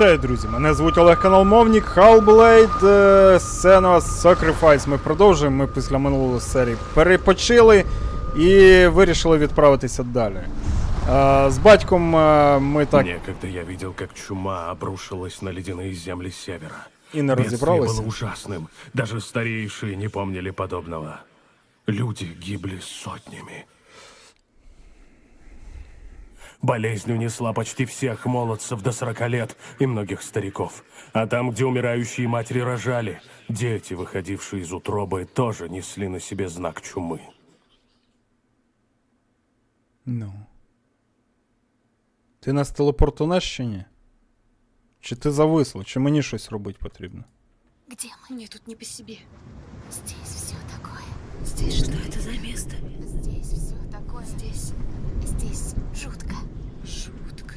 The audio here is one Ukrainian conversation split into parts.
Вітаю, друзі! Мене звуть Олег Каналмовник, Hellblade, е, сцена Sacrifice. Ми продовжуємо. Ми після минулої серії перепочили і вирішили відправитися далі. Е, З батьком е, ми так Некогда я видел, как чума обрушилась на ледяные земли севера. і не Бедствие розібралися. было ужасным. Даже старейшие не помнили подобного. Люди гибли сотнями. Болезнь унесла почти всех молодцев до 40 лет и многих стариков. А там, где умирающие матери рожали, дети, выходившие из утробы, тоже несли на себе знак чумы. Ну. Ти нас телепортунеш чи ні? Чи ти зависла, чи мені щось робити потрібно? Где мы? Мне тут не по себе. Здесь все такое. Здесь что это за место? Здесь все такое. Здесь Здесь жутко. жутко,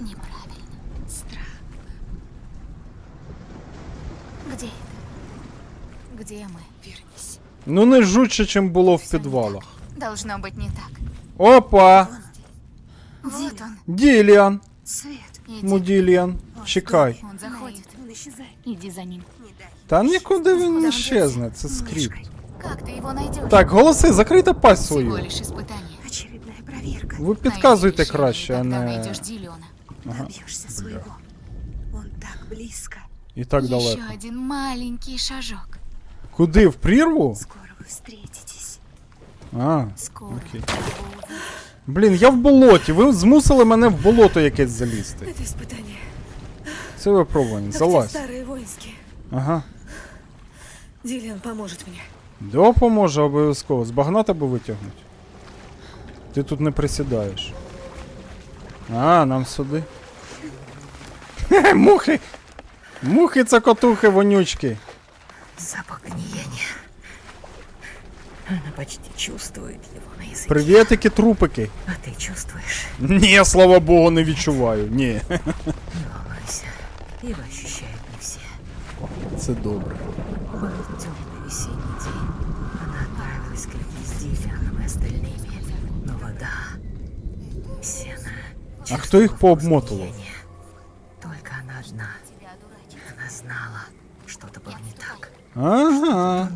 Неправильно. странно. Где это? Где мы? Вернись. Ну не жутче, чим було в підвалах. Должно быть не так. Опа! Вот он. Діліан! Свет. Иди. Муділіан, чекай. Он заходит. Он исчезает. Иди за ним. Не дай. Та нікуди він Куда не он щезне, це скрипт. Мышкой. Как ты его найдешь? Так, голоси, закрийте пасть Всего свою. лишь испытание. Очередная проверка. Ви підказуйте Найди краще, а решение, Тогда не. найдешь Диллиона. Добьешься своего. Он так близко. І так далеко. Еще один маленький шажок. Куди? В прірву? Скоро вы встретитесь. А, Скоро. окей. ты его увидишь. Блін, я в болоті. Ви змусили мене в болото якесь залізти. Это испытание. Це випробування. Как те Залазь. старые воинские. Ага. Дилиан поможет мне. Допоможе обов'язково. Збагна тебе витягнуть. Ти тут не присідаєш. А, нам сюди. Хе, Мухи! Мухи це котухи вонючки. Запах гниения. Она почти чувствует его на языке. Привітики, трупики. А ты чувствуешь? Ні, слава Богу, не відчуваю. Ні. Не волнуйся. Его ощущают не все. Це добре. Был Сена... А кто их гниения. Только она одна. Она знала, что-то было не так. Ага.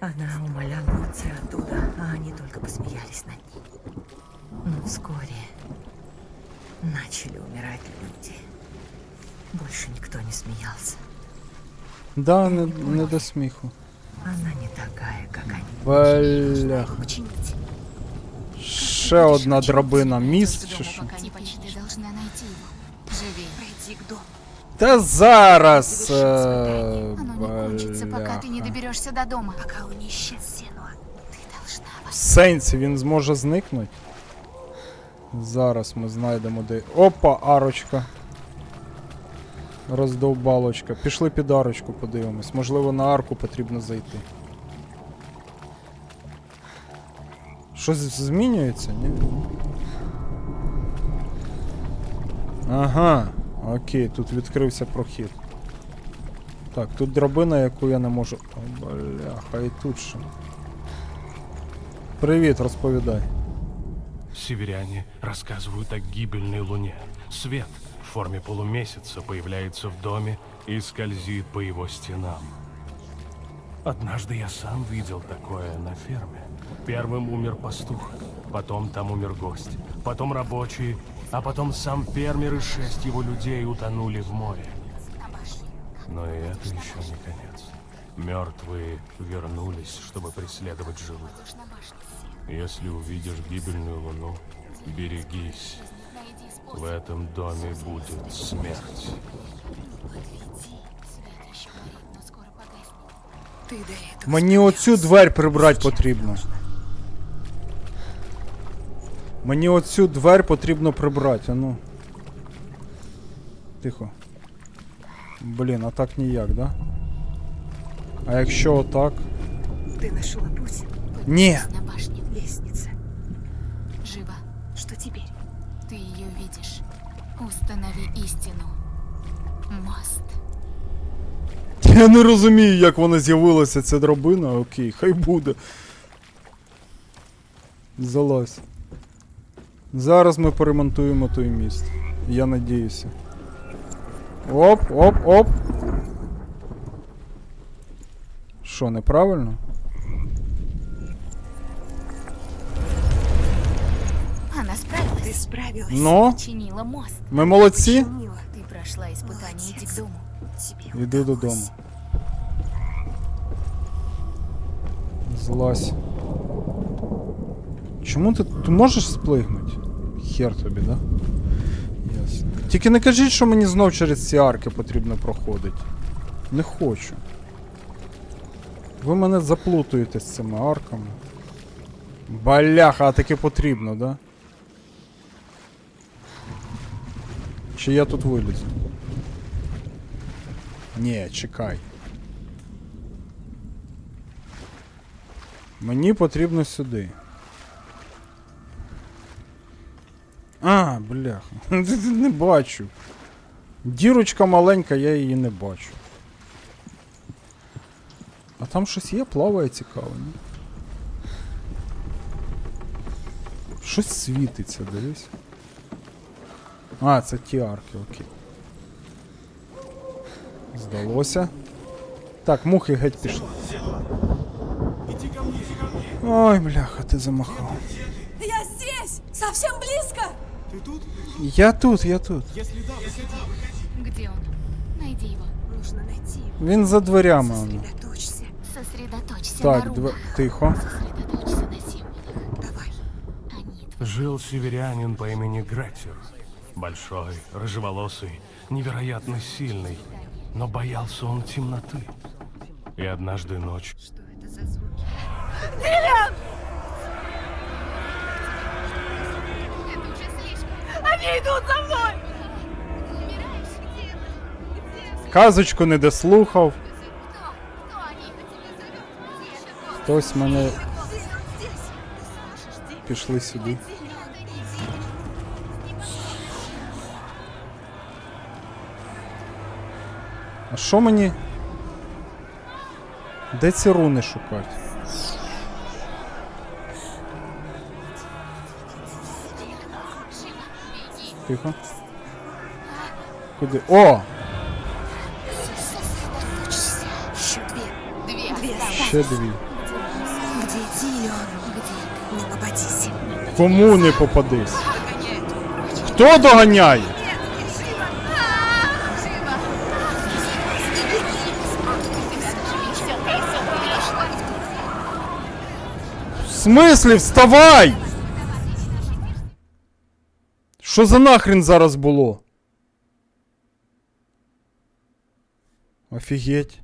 Она умоляла уйти оттуда, а они только посмеялись над ней. Но вскоре начали умирать люди. Больше никто не смеялся. Да, не, не до сміху. Она не такая, как они. Бля. Починить. Ще одна драбина. Міст чи що? Пока не почти ты должна найти его. Живее. Пройди к дому. Та зараз. Е, Оно не кончится, пока ты не бляха. доберешься до дома. Пока он не исчез Сенуа. Ты должна В вас. сенсі він зможе зникнути. Зараз ми знайдемо де. Опа, арочка. Роздовбалочка. Пішли під арочку, подивимось. Можливо, на арку потрібно зайти. Щось змінюється, ні? Ага. Окей, тут відкрився прохід. Так, тут драбина, яку я не можу. О, бляха, і тут що. Привіт, розповідай. Северяне рассказывают о гибельной луне. Свет в форме полумесяца появляется в доме и скользит по его стенам. Однажды я сам видел такое на ферме. Первым умер пастух, потом там умер гость, потом рабочие, а потом сам фермер и шесть его людей утонули в море. Но и это еще не конец. Мертвые вернулись, чтобы преследовать живых. Если увидишь гибельную луну, берегись. В этом доме будет смерть. Мені оцю дверь прибрати потрібно. Мені оцю дверь потрібно прибрати, а ну. Тихо. Блін, а так ніяк, да? А якщо отак? Ты нашла путь. Ні! На башню. Лестница. Живо. Что теперь? Ты ее видишь. Установи истину. Мост. Я не розумію, як вона з'явилася, ця драбина. Окей, хай буде. Залазь. Зараз ми поремонтуємо той міст. Я надіюся. Оп, оп, оп. Що, неправильно? Она справилась. Ты справилась. Ну, Чинила мост. ми молодці. Починила. Ты прошла испытание, иди к дому. Тебе Іди удалось. додому. Злазь. Чому ти, ти можеш сплигнути? Хер тобі, да? Ясно. Тільки не кажіть, що мені знов через ці арки потрібно проходити. Не хочу. Ви мене заплутуєте з цими арками. Баляха, а таки потрібно, да? Чи я тут вилізу? Ні, чекай. Мені потрібно сюди. А, бляха. Не бачу. Дірочка маленька, я її не бачу. А там щось є, плаває цікаво, ні? Щось світиться, дивись. А, це ті арки, окей. Здалося. Так, мухи геть пішли. Ой, бляха, ти замахав. Я тут, я тут. Где он? Найди его. Нужно найти его. Він за дверями. Сосредоточься. Сосредоточься Так, на дв... рунах. тихо. Сосредоточься на символах. Давай. Они Жил северянин по имени Гретер. Большой, рыжеволосый, невероятно сильный, но боялся он темноты. И однажды ночью Что это за звуки? Это Они идут за мной! Умираешь? Где? Где? Казочку не дослухав. Кто? Кто они? Тебя зовут? Где это? Вот. Хтось мене Здесь, здесь. Ты слышишь? Дима? пішли сюди. А що мені? Де ці руни шукати? Тихо. Куди? О! Две. Две осталось. осталось. Ще дві. Где? Где? Не попадись. Кому не попадись? Хто доганяє? В смислі, вставай! Що за нахрен зараз було? Офігеть.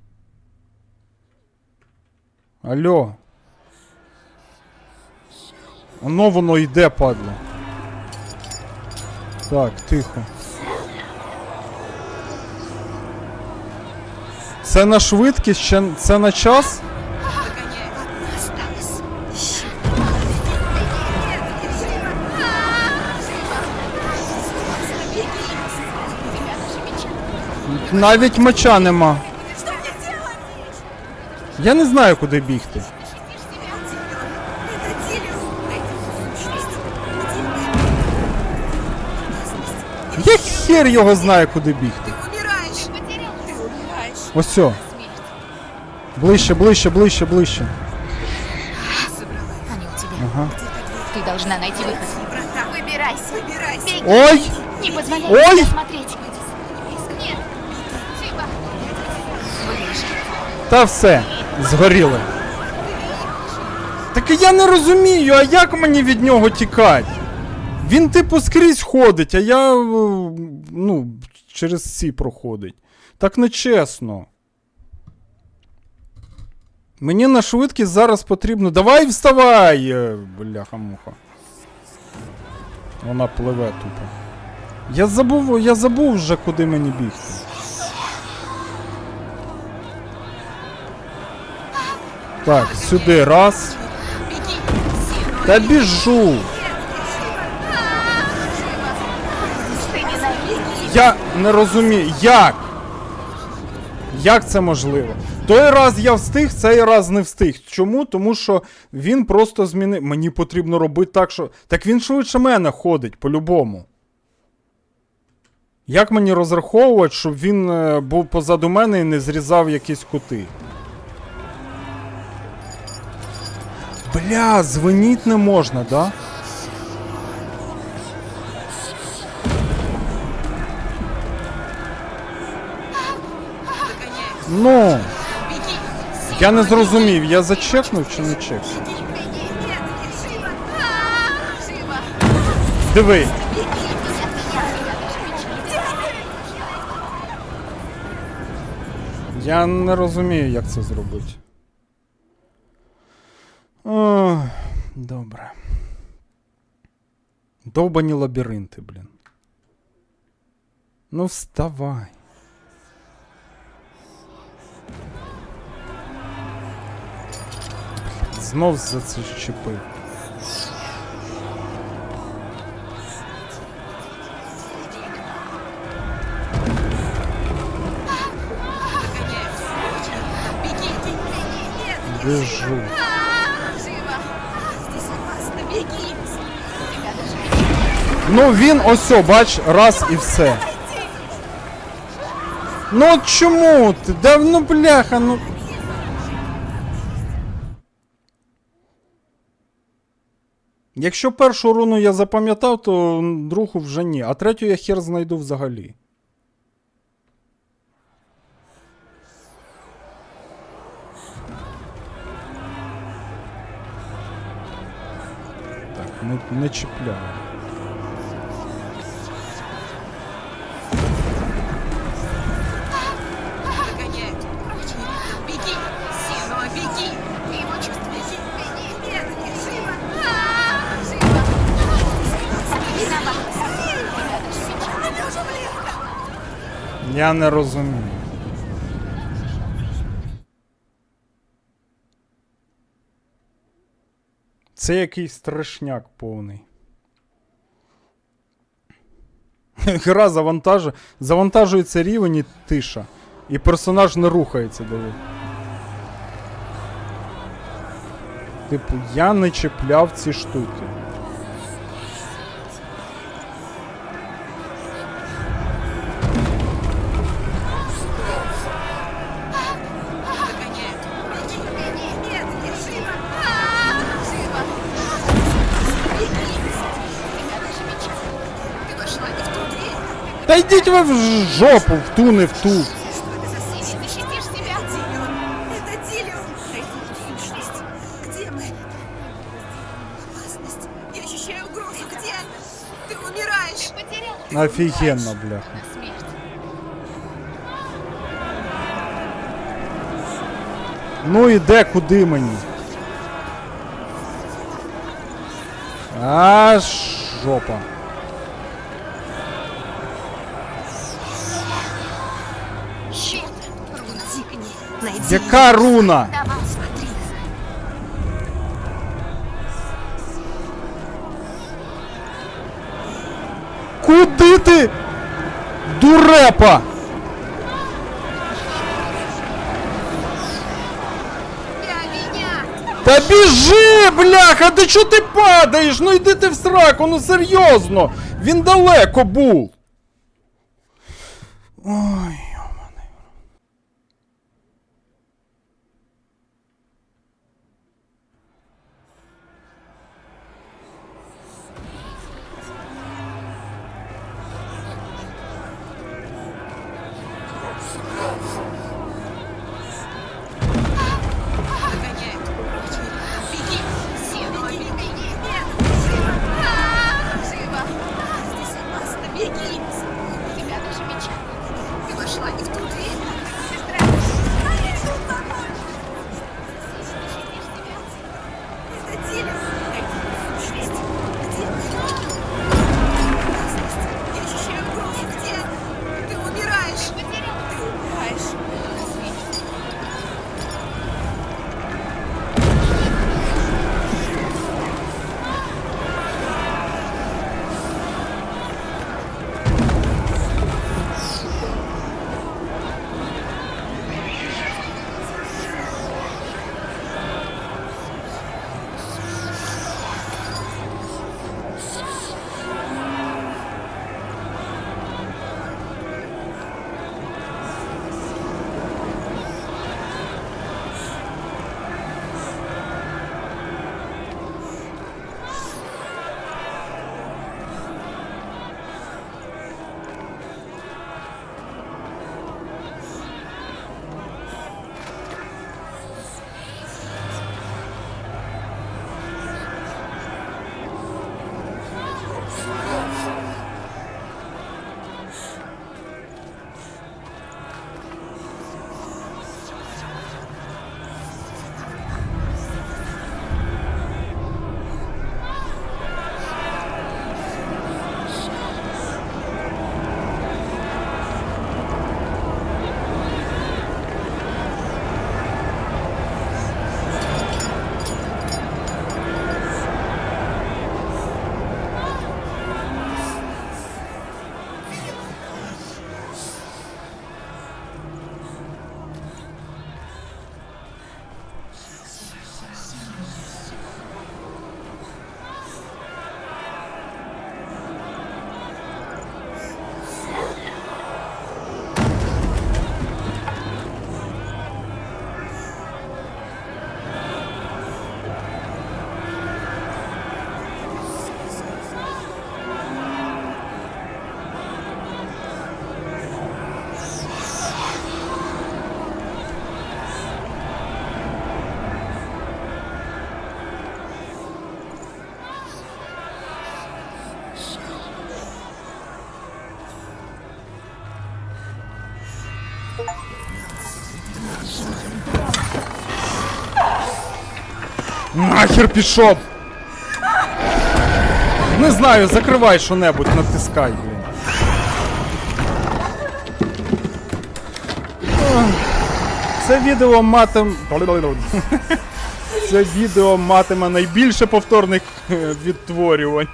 Алло. Воно воно йде, падло. Так, тихо. Це на швидкість, це на час? Навіть меча нема. Я не знаю, куди бігти. Это Тирион. Найди сущность. Я хер його знає, куди бігти. Умираешь. Ты умираешь. Ось все. Ближче, ближче, ближче, ближче. Они у тебя. Ага. Ты должна найти выход. Врата. Выбирайся. Выбирайся. Беги. Ой! Не позволяй Ой! Та все, згоріли. Так я не розумію, а як мені від нього тікати? Він типу скрізь ходить, а я е, ну, через ці проходить. Так нечесно. Мені на швидкість зараз потрібно. Давай вставай! е, Бляха-муха. Вона пливе тупо. Я забув, я забув вже, куди мені бігти. Так, сюди раз. Та біжу. Я не розумію, як? Як це можливо? Той раз я встиг, цей раз не встиг. Чому? Тому що він просто змінив. Мені потрібно робити так, що. Так він швидше мене ходить, по-любому. Як мені розраховувати, щоб він е, був позаду мене і не зрізав якісь кути? Бля, дзвоніть не можна, да? Ну. Я не зрозумів, я зачекнув чи не чекнув? Диви. Я не розумію, як це зробити. Ох, добре. Довбані лабіринти, блін. Ну вставай. Блін, Знов за це чіпив. Біжу. Ну він ось, о, бач, раз і все. Ну чому ти? Да ну бляха, ну. Якщо першу руну я запам'ятав, то другу вже ні, а третю я хер знайду взагалі. Так, не, не чіпляю. Я не розумію. Це якийсь страшняк повний. Гра завантажує, завантажується рівень і тиша. І персонаж не рухається диви. Типу, я не чіпляв ці штуки. Мы? Опасность! Я ощущаю угрозу! Где? Ты умираешь! Потерял Офігенно, бляха. на смерть. Ну і де куди мені? А жопа. Яка руна? Куди ти? Дурепа! Та біжи, бляха, ти чого ти падаєш? Ну йди ти в сраку, ну серйозно! Він далеко був. Ой. Нахер пішов! Не знаю, закривай що небудь, натискай, блін. Це відео матиме... Це відео матиме найбільше повторних е, відтворювань.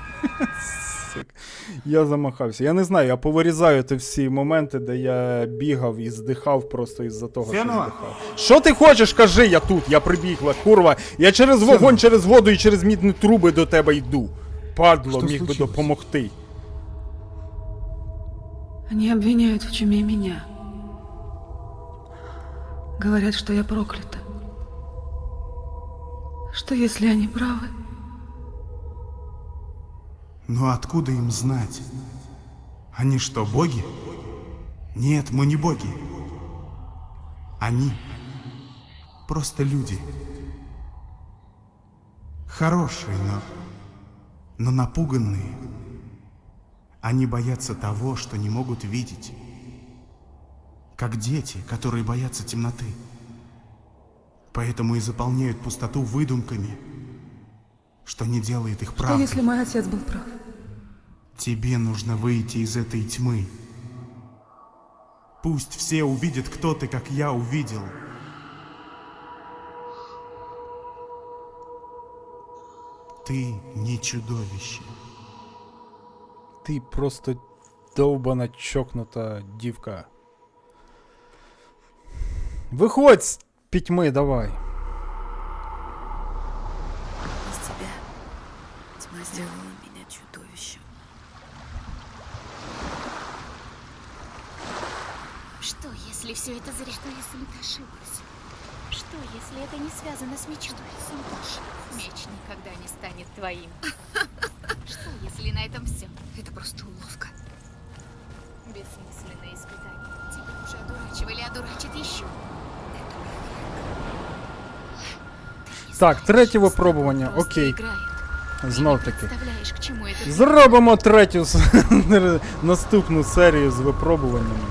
Я замахався. Я не знаю, я повирізаю ті всі моменти, де я бігав і здихав просто із-за того, що здихав. Що ти хочеш, кажи, я тут, я прибігла, курва. Я через вогонь, через воду і через мідні труби до тебе йду. Падло, Що міг би случилось? допомогти. Они обвиняют в чуме меня. Говорят, что я проклята. Что если они правы? Но откуда им знать? Они что, боги? Нет, мы не боги. Они просто люди. Хорошие, но... но напуганные. Они боятся того, что не могут видеть. Как дети, которые боятся темноты. Поэтому и заполняют пустоту выдумками, что не делает их Что правдой. если мой отец был прав? Тебе нужно выйти из этой тьмы. Пусть все увидят, кто ты, как я увидел. Ты не чудовище. Ти просто довбана чокнута дівка. Виходь з пітьми, давай. Из тебя тьма сделала меня чудовищем. Что, если все это зря? Что, если ты ошиблась? Что, если это не связано с мечом? Что, если ты ошиблась? Меч никогда не станет твоим. Что, если на этом все? Это просто уловка. Бессмысленное испытание. Тебя уже одурачивали, одурачат еще. Так, третє випробування, Просто окей. играет. Знов таки. к чему это Зробимо третю с- наступну серію з випробуваннями.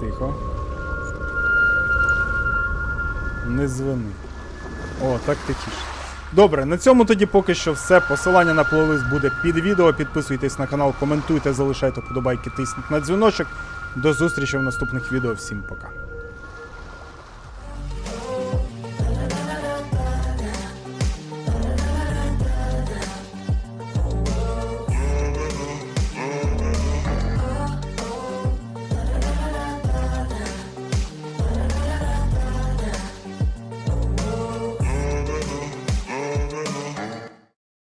Тихо. Не звини. О, так тихіше. Добре, на цьому тоді поки що все. Посилання на плейлист буде під відео. Підписуйтесь на канал, коментуйте, залишайте подобайки, тисніть на дзвіночок. До зустрічі в наступних відео. Всім пока.